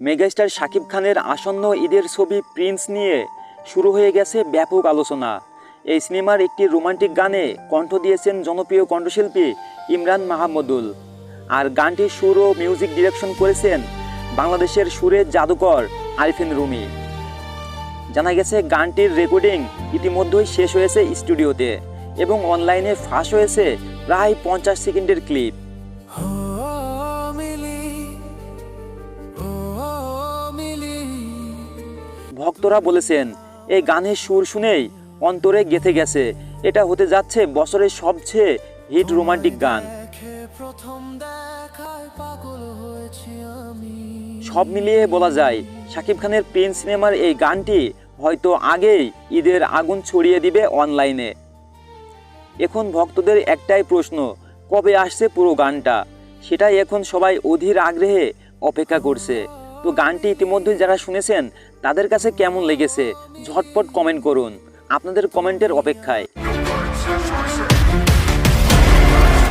Megastar Shakib খানের আসন্ন ঈদের ছবি প্রিন্স নিয়ে শুরু হয়ে গেছে ব্যাপক আলোচনা। এই সিনেমার একটি রোমান্টিক গানে কণ্ঠ দিয়েছেন জনপ্রিয় কণ্ঠশিল্পী ইমরান মাহমুদুল। আর গানটির সুর ও মিউজিক ডিরেকশন করেছেন বাংলাদেশের সুরের জাদুকর আরিফিন রুমি। জানা গেছে, গানটির রেকর্ডিং ইতিমধ্যেই শেষ হয়েছে স্টুডিওতে এবং অনলাইনে ফাঁস হয়েছে প্রায় পঞ্চাশ সেকেন্ডের ক্লিপ। ভক্তরা বলেছেন, এই গানের সুর শুনেই অন্তরে গেথে গেছে। এটা হতে যাচ্ছে বছরের সবচেয়ে হিট রোমান্টিক গান। সব মিলিয়ে বলা যায়, শাকিব খানের প্রিন্স সিনেমার এই গানটি হয়তো আগেই ঈদের আগুন ছড়িয়ে দিবে অনলাইনে। এখন ভক্তদের একটাই প্রশ্ন, কবে আসছে পুরো গানটা? সেটাই এখন সবাই অধীর আগ্রহে অপেক্ষা করছে। তো গানটি ইতিমধ্যেই যারা শুনেছেন, তাদের কাছে কেমন লেগেছে? ঝটপট কমেন্ট করুন। আপনাদের কমেন্টের অপেক্ষায়।